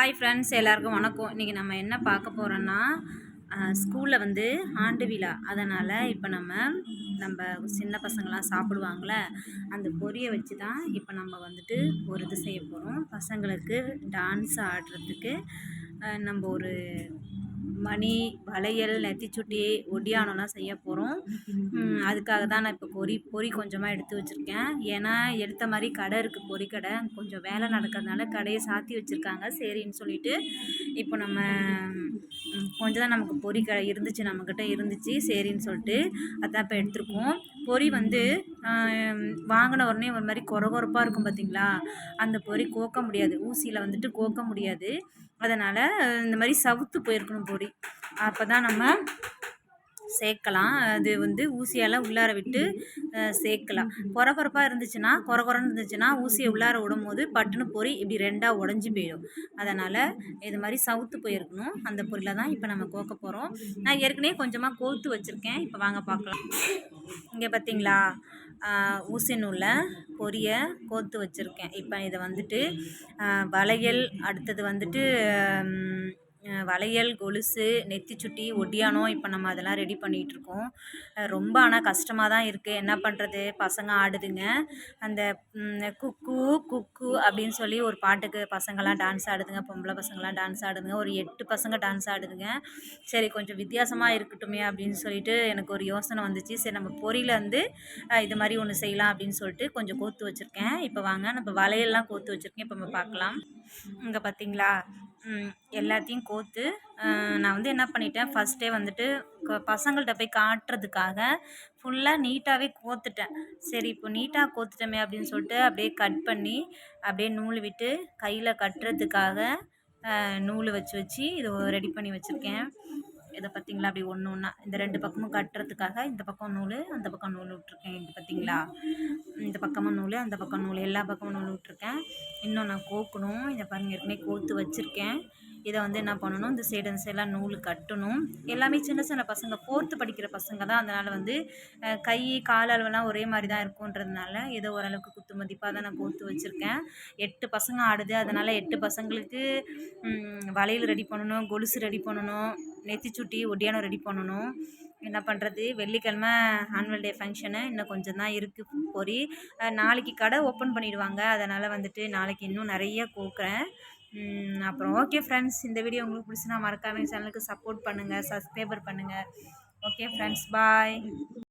Hi friends எல்லாருக்கும் வணக்கம். இன்றைக்கி நம்ம என்ன பார்க்க போகிறோன்னா ஸ்கூலில் வந்து ஆண்டு விழா. அதனால் இப்போ நம்ம நம்ம சின்ன பசங்களாம் சாப்பிடுவாங்கள அந்த பொரியை வச்சு தான் இப்போ நம்ம வந்துட்டு ஒரு இது செய்ய போகிறோம் பசங்களுக்கு டான்ஸ் ஆடுறதுக்கு நம்ம ஒரு மணி வளையல் நெத்திச்சுட்டி ஒடியானம்லாம் செய்ய போகிறோம் அதுக்காக தான் நான் இப்போ பொரி பொரி கொஞ்சமாக எடுத்து வச்சுருக்கேன். ஏன்னா எடுத்த மாதிரி கடை இருக்குது பொரி கடை. கொஞ்சம் வேலை நடக்கிறதுனால கடையை சாத்தி வச்சுருக்காங்க. சரின்னு சொல்லிட்டு இப்போ நம்ம கொஞ்சம் தான் நமக்கு பொரி கடை இருந்துச்சு நம்மக்கிட்ட இருந்துச்சு. சரின்னு சொல்லிட்டு அதான் இப்போ எடுத்திருக்கோம். பொரி வந்து வாங்கின உடனே ஒரு மாதிரி கொர கொரப்பாக இருக்கும் பார்த்தீங்களா அந்த பொரி கோக்க முடியாது. ஊசியில் வந்துட்டு கோக்க முடியாது. அதனால் இந்த மாதிரி சவுத்து போயிருக்கணும் பொரி அப்போ தான் நம்ம சேர்க்கலாம். அது வந்து ஊசியால் உள்ளார விட்டு சேர்க்கலாம். கொரகொரப்பாக இருந்துச்சுன்னா கொரகொரன்னு இருந்துச்சுன்னா ஊசியை உள்ளார விடும் போது பட்டுன்னு பொறி இப்படி ரெண்டாக உடஞ்சி போயிடும். அதனால் இது மாதிரி சவுத்து போயிருக்கணும். அந்த பொரியில் தான் இப்போ நம்ம கோக்க போகிறோம் நான் ஏற்கனவே கொஞ்சமாக கோத்து வச்சுருக்கேன். இப்போ வாங்க பார்க்கலாம். இங்கே பார்த்தீங்களா ஊசி நூலில் பொரியை கோத்து வச்சுருக்கேன். இப்போ இதை வந்துட்டு வளையல் அடுத்தது வந்துட்டு வளையல் கொலுசு நெத்திச்சுட்டி ஒட்டியானம் இப்போ நம்ம அதெல்லாம் ரெடி பண்ணிகிட்ருக்கோம் ரொம்ப ஆனால் கஷ்டமாக தான் இருக்குது என்ன பண்ணுறது பசங்க ஆடுதுங்க. அந்த குக்கு குக்கு அப்படின்னு சொல்லி ஒரு பாட்டுக்கு பசங்கள்லாம் டான்ஸ் ஆடுதுங்க. பொம்பளை பசங்களாம் டான்ஸ் ஆடுதுங்க. ஒரு எட்டு பசங்க டான்ஸ் ஆடுதுங்க. சரி கொஞ்சம் வித்தியாசமாக இருக்கட்டுமே அப்படின்னு சொல்லிட்டு எனக்கு ஒரு யோசனை வந்துச்சு. சரி நம்ம பொரியில் வந்து இது மாதிரி ஒன்று செய்யலாம் அப்படின்னு சொல்லிட்டு கொஞ்சம் கோத்து வச்சுருக்கேன். இப்போ வாங்க நம்ம வளையல்லாம் கோத்து வச்சுருக்கேன். இப்போ நம்ம பார்க்கலாம். இங்கே பார்த்தீங்களா எல்லாத்தையும் கோர்த்து நான் வந்து என்ன பண்ணிட்டேன் ஃபஸ்ட்டே வந்துட்டு பசங்கள்கிட்ட போய் காட்டுறதுக்காக ஃபுல்லாக நீட்டாகவே கோர்த்துட்டேன் சரி இப்போ நீட்டாக கோர்த்துட்டோமே அப்படின்னு சொல்லிட்டு அப்படியே கட் பண்ணி அப்படியே நூல் விட்டு கையில் கட்டுறதுக்காக நூல் வச்சு வச்சு இது ரெடி பண்ணி வச்சுருக்கேன். இதை பார்த்தீங்களா? அப்படி ஒன்று ஒன்றா இந்த ரெண்டு பக்கமும் கட்டுறதுக்காக இந்த பக்கம் நூல் அந்த பக்கம் நூல் விட்ருக்கேன் இங்கே பார்த்தீங்களா? இந்த பக்கமும் நூல் அந்த பக்கம் நூல் எல்லா பக்கமும் நூல் விட்ருக்கேன் இன்னும் நான் கோக்கணும். இதை பாருங்க ஏற்கனவே கோத்து வச்சுருக்கேன். இதை வந்து என்ன பண்ணணும்? இந்த சைடு அந்த சைடெலாம் நூல் கட்டணும். எல்லாமே சின்ன சின்ன பசங்க ஃபோர்த்து படிக்கிற பசங்க தான் அதனால் வந்து கை கால் அளவெல்லாம் ஒரே மாதிரி தான் இருக்குன்றதுனால ஏதோ ஓரளவுக்கு குத்து மதிப்பாக தான் நான் கோர்த்து வச்சுருக்கேன். எட்டு பசங்க ஆடுது. அதனால் எட்டு பசங்களுக்கு வளையல் ரெடி பண்ணணும் கொலுசு ரெடி பண்ணணும் நெத்திச்சுட்டி ஒட்டியானம் ரெடி பண்ணணும். என்ன பண்ணுறது வெள்ளிக்கிழமை ஆனுவல் டே ஃபங்க்ஷனு இன்னும் கொஞ்சம் தான் இருக்குது பொறி. நாளைக்கு கடை ஓப்பன் பண்ணிடுவாங்க. அதனால் வந்துட்டு நாளைக்கு இன்னும் நிறைய கோக்குறேன். அப்புறம் ஓகே ஃப்ரெண்ட்ஸ் இந்த வீடியோ உங்களுக்கு பிடிச்சுன்னா மறக்காம சேனலுக்கு சப்போர்ட் பண்ணுங்கள் சப்ஸ்கிரைபர் பண்ணுங்கள் ஓகே ஃப்ரெண்ட்ஸ் பாய்